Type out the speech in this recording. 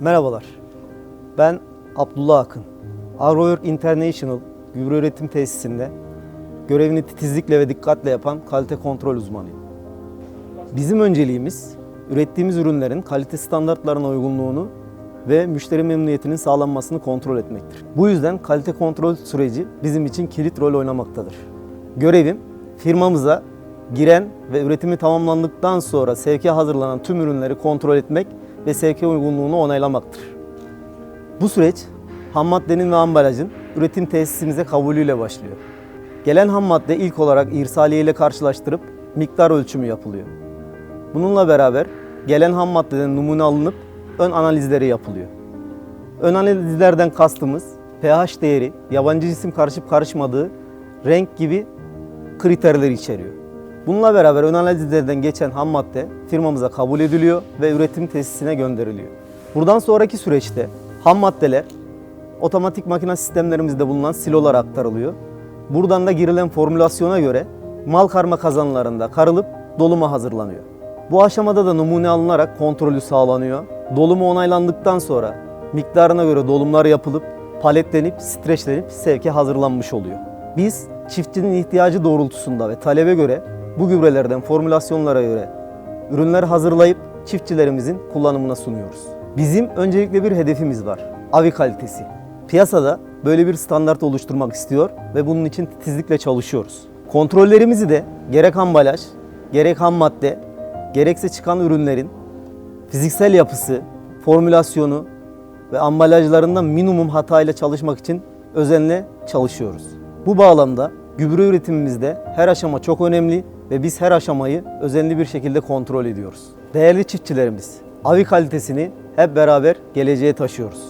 Merhabalar. Ben Abdullah Akın. Agrowork International gübre üretim tesisinde görevini titizlikle ve dikkatle yapan kalite kontrol uzmanıyım. Bizim önceliğimiz ürettiğimiz ürünlerin kalite standartlarına uygunluğunu ve müşteri memnuniyetinin sağlanmasını kontrol etmektir. Bu yüzden kalite kontrol süreci bizim için kilit rol oynamaktadır. Görevim firmamıza giren ve üretimi tamamlandıktan sonra sevkiye hazırlanan tüm ürünleri kontrol etmek ve sevkiye uygunluğunu onaylamaktır. Bu süreç ham maddenin ve ambalajın üretim tesisimize kabulüyle başlıyor. Gelen ham madde ilk olarak irsaliye ile karşılaştırıp miktar ölçümü yapılıyor. Bununla beraber gelen ham maddeden numune alınıp ön analizleri yapılıyor. Ön analizlerden kastımız pH değeri, yabancı cisim karışıp karışmadığı, renk gibi kriterleri içeriyor. Bununla beraber ön analizlerden geçen ham madde firmamıza kabul ediliyor ve üretim tesisine gönderiliyor. Buradan sonraki süreçte ham maddeler otomatik makine sistemlerimizde bulunan silolara aktarılıyor. Buradan da girilen formülasyona göre mal karma kazanlarında karılıp doluma hazırlanıyor. Bu aşamada da numune alınarak kontrolü sağlanıyor. Dolumu onaylandıktan sonra miktarına göre dolumlar yapılıp paletlenip streçlenip sevke hazırlanmış oluyor. Biz çiftçinin ihtiyacı doğrultusunda ve talebe göre bu gübrelerden formülasyonlara göre ürünler hazırlayıp çiftçilerimizin kullanımına sunuyoruz. Bizim öncelikle bir hedefimiz var. Avi kalitesi. Piyasada böyle bir standart oluşturmak istiyor ve bunun için titizlikle çalışıyoruz. Kontrollerimizi de gerek ambalaj, gerek ham madde, gerekse çıkan ürünlerin fiziksel yapısı, formülasyonu ve ambalajlarında minimum hatayla çalışmak için özenle çalışıyoruz. Bu bağlamda gübre üretimimizde her aşama çok önemli ve biz her aşamayı özenli bir şekilde kontrol ediyoruz. Değerli çiftçilerimiz, avi kalitesini hep beraber geleceğe taşıyoruz.